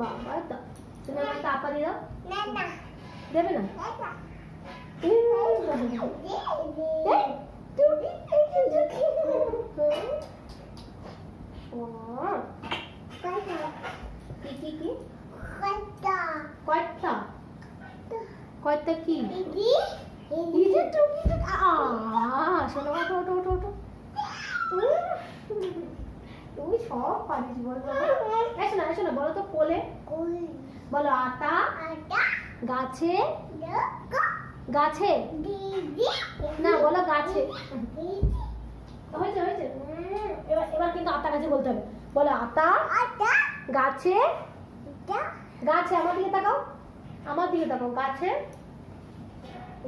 বাবা তো। তুমি আমার দিয়ে দাও। দেবে না? কয়টা? কি এই যে টুকি টুকি আ শোনো ওঠো ওঠো ওঠো ওঠো উম, তুমি সব পারিস বলো এসো না এসো বলো তো কোলে। বলো আটা। গাছে। গাছে? না বলো গাছে। হয়েছে হয়েছে। এবার এবার কিন্তু আটা গাছে বলতে হবে। বলো আটা। গাছে? গাছে আমার দিকে তাকাও। আমার দিকে তাকাও। গাছে?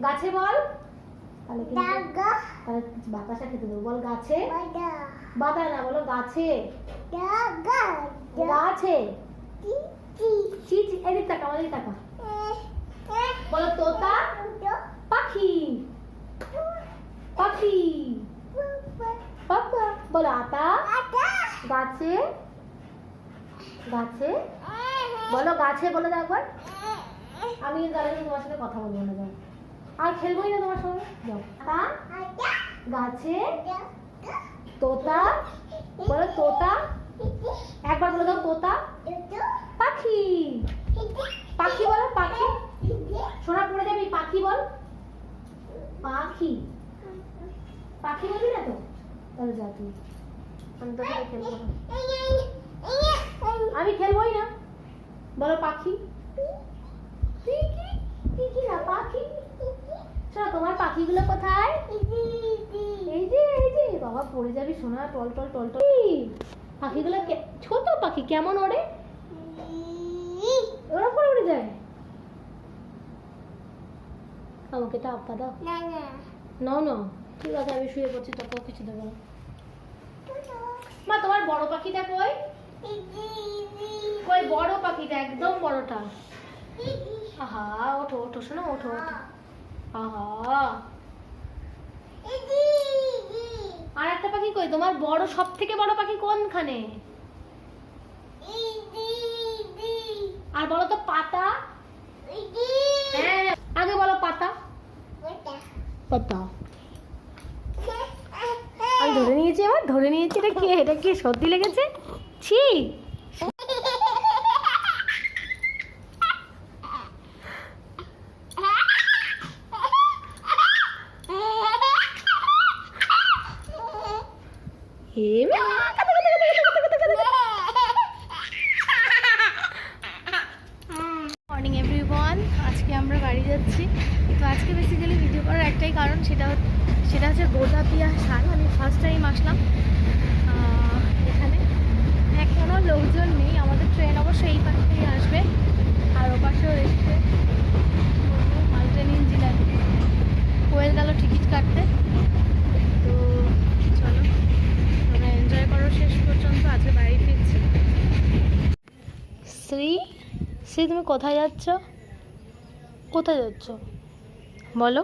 গাছে বল। তাহলে বাতাসা খেতে দেবো। বল গাছে? বাতা না বলো গাছে। গাছে এদিক তাকা আমার দিকে তাকা। বলো তোতা পাখি। পাখি। পাপা বলো আটা গাছে। গাছে। বলো গাছে বলে দাও একবার। আমি তাহলে তোমার সাথে কথা বলব না যাও। আর খেলবোই না তোমার সঙ্গে? যাও। গাছে। তোতা বলো তোতা। একবার বলে দাও পাখি। পাখি বলো, পাখি। সোনা, পড়ে যাবি পাখি বল। পাখি। পাখি বলবি না তো? তাহলে যা তুই। আমি তোর সাথে খেলব না। আমি খেলবোই না। বলো, পাখি। পাখি? শোনো, তোমার পাখিগুলো কোথায়? এই যে এই যে, বাবা, পড়ে যাবি সোনা, টল টল টল টল। পাখিগুলো ছোট পাখি কেমন ওড়ে? ওরা পরে উড়ে যায়। আমাকে এটা আপা দাও। নাও না ঠিক আছে আমি শুয়ে পড়ছি তোকেও কিছু দেবো না। মা তোমার বড় পাখিটা কই? কই বড় পাখিটা একদম বড়টা। আহা ওঠো ওঠো শোনো ওঠো ওঠো। আহা। একটা পাখি কই? তোমার বড় সব থেকে বড় পাখি কোনখানে? আর বলো তো পাতা? হ্যাঁ আগে বলো পাতা। পাতা। আমি ধরে নিয়েছি আবার ধরে নিয়েছি এটা কে? এটা কি? সর্দি লেগেছে? ছি। আজকে বেসিক্যালি ভিডিও করার একটাই কারণ, সেটা সেটা হচ্ছে গোদাপিয়া শাল আমি ফার্স্ট টাইম আসলাম এখানে। এখনও লোকজন নেই, আমাদের ট্রেন অবশ্যই এই পাশ থেকে আসবে, আর ও পাশেও এসছে মাল্টেন ইঞ্জিনিয়ার কোয়েল গেল টিকিট কাটতে। তো চলো আমরা এনজয় করো শেষ পর্যন্ত, আজকে বাড়ি ফিরছি। শ্রী শ্রী, তুমি কোথায় যাচ্ছ? কোথায় যাচ্ছ? বলো।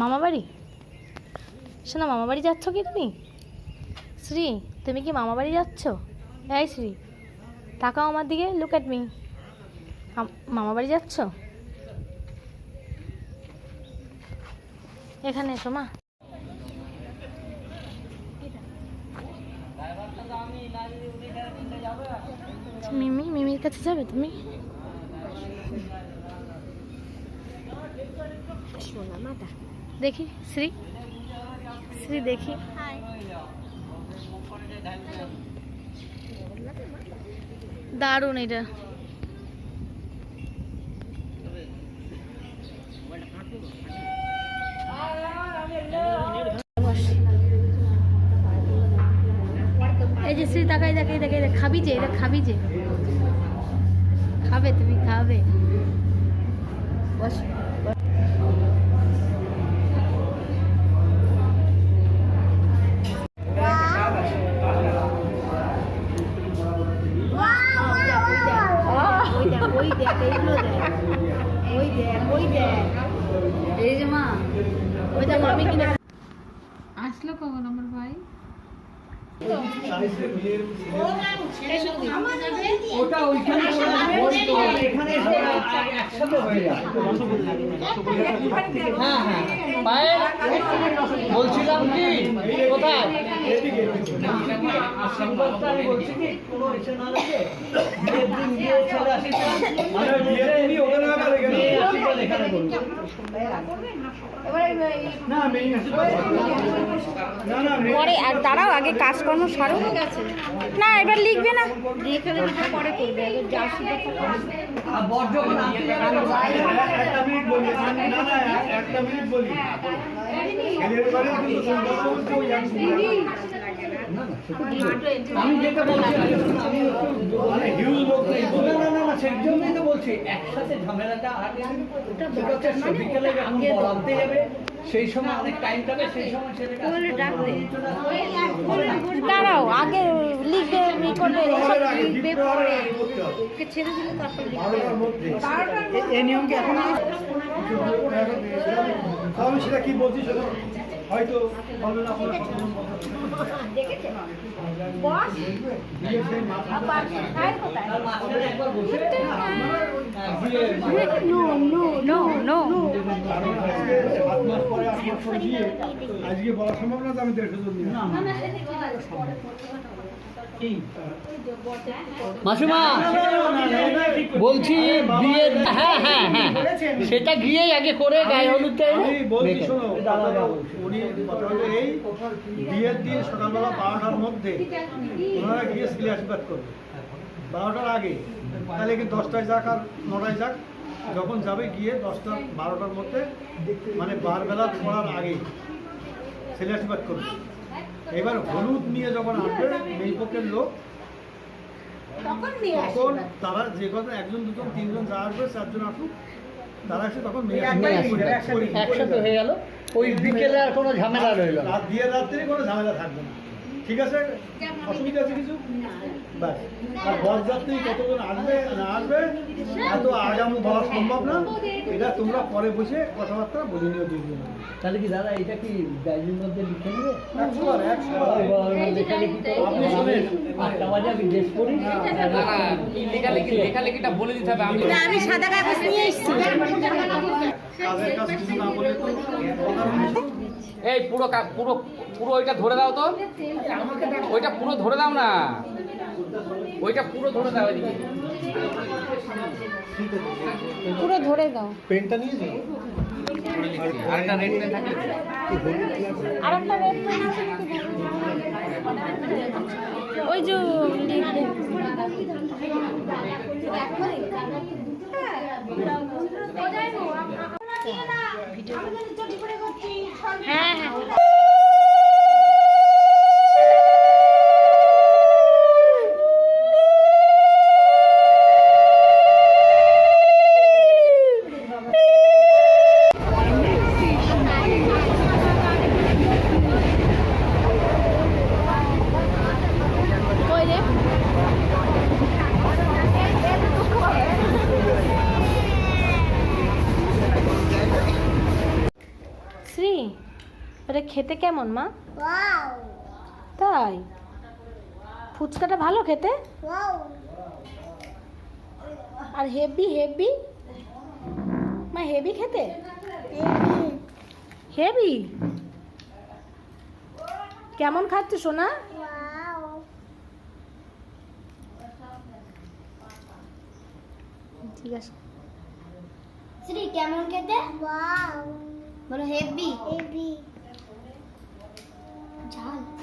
মামা বাড়ি শোনা মামা বাড়ি যাচ্ছ কি তুমি? শ্রী, তুমি কি মামা বাড়ি যাচ্ছ? এই শ্রী, তাকাও আমার দিকে লুক অ্যাট মি মামা বাড়ি যাচ্ছ? এখানে এসো, মা। মিমি, মিমির কাছে যাবে তুমি? দেখি শ্রী। শ্রী দেখি। দারুণ এটা। এই যে শ্রী তাকাই তাকাই তাকাই তাকাই, খাবি যে এটা খাবি যে। খাবে তুমি খাবে। বস। ওই দেখ এইগুলো দেখ। ওই দেখ ওই দেখ। এই যে মা ওই দেখ আমি কিনা আসলো কখন আমার ভাই? ওটা ওইখানে এখানে একসাথে হয়ে যায় হ্যাঁ হ্যাঁ বলছিলাম কি কোথায় বলছি কি কোনো এসে না লাগে দিন গিয়ে চলে আসি মানে বিয়ের দিনই ওখানে আবার এখানে। মেয়ে পরে আর দাঁড়াও আগে কাজকর্ম সারো না এবার লিখবে না। একটা মিনিট বলি। না না একটা মিনিট বলি ছেলের বাড়ি কিন্তু সম্পর্ক হচ্ছে ওই এক মিনিট। আমি যেটা বলছি আমি মানে হিউজ লোক নেই। না না না না সেই জন্যই তো বলছি একসাথে ঝামেলাটা আগে সেটা বিকেলে যখন বলাতে যাবে সেই সময় অনেক টাইম যাবে সেই সময় দাঁড়াও আগে করবে। ওকে ছেড়ে দিলে তারপর এই নিয়ম কি এখন আমি সেটা কি বলছি সেটা হয়তো হ্যাঁ, দিয়ে আজকে বলা সম্ভব না আমি দেড়শো জন নিয়ে মাসিমা বলছি বিয়ে হ্যাঁ হ্যাঁ হ্যাঁ সেটা গিয়েই আগে করে গায়ে শোনো উনি বিয়ের দিন সকালবেলা বারোটার মধ্যে ওনারা গিয়ে স্ত্রী আশীর্বাদ করবে। বারোটার আগে। তাহলে কি দশটায় যাক আর নটায় যাক? যখন যাবে গিয়ে দশটা বারোটার মধ্যে মানে বারবেলা পড়ার আগে ছেলে আশীর্বাদ করবে। এবার হলুদ নিয়ে যখন আসবে মেয়ে লোক তখন তখন তারা যে কথা একজন দুজন তিনজন যা আসবে চারজন আসুক তারা এসে তখন একসাথে হয়ে গেল। ওই বিকেলে আর কোনো ঝামেলা রইল না। রাত বিয়ের রাত্রে কোনো ঝামেলা থাকবে না। ঠিক আছে? অসুবিধা আছে কিছু? ব্যাস। আর বরযাত্রী কতজন আসবে না আসবে এত আগাম বলা সম্ভব না। এটা তোমরা পরে বসে কথাবার্তা বলে নিও দুজন তাহলে কি দাদা এটা কি ডায়েরির মধ্যে লিখে নেবে? আমি সাদা কাগজ নিয়ে এসেছি। অংশ এই পুরো কা- পুরো পুরো ওইটা ধরে দাও তো। ওইটা পুরো ধরে দাও না। ওইটা পুরো ধরে দাও এদিকে। পুরো ধরে দাও। পেনটা নিয়ে যাও আর একটা রেড পেন থাকলে আর একটা রেড পেন আছে ওই যে হ্যাঁ হ্যাঁ কই রে শ্রী এটা খেতে কেমন মা? তাই? ফুচকাটা ভালো খেতে? আর হেভি হেভি মা হেভি খেতে? হেভি কেমন খাচ্ছে সোনা? ঠিক আছে। শ্রী কেমন খেতে? বলো হেভি হেভি Cari.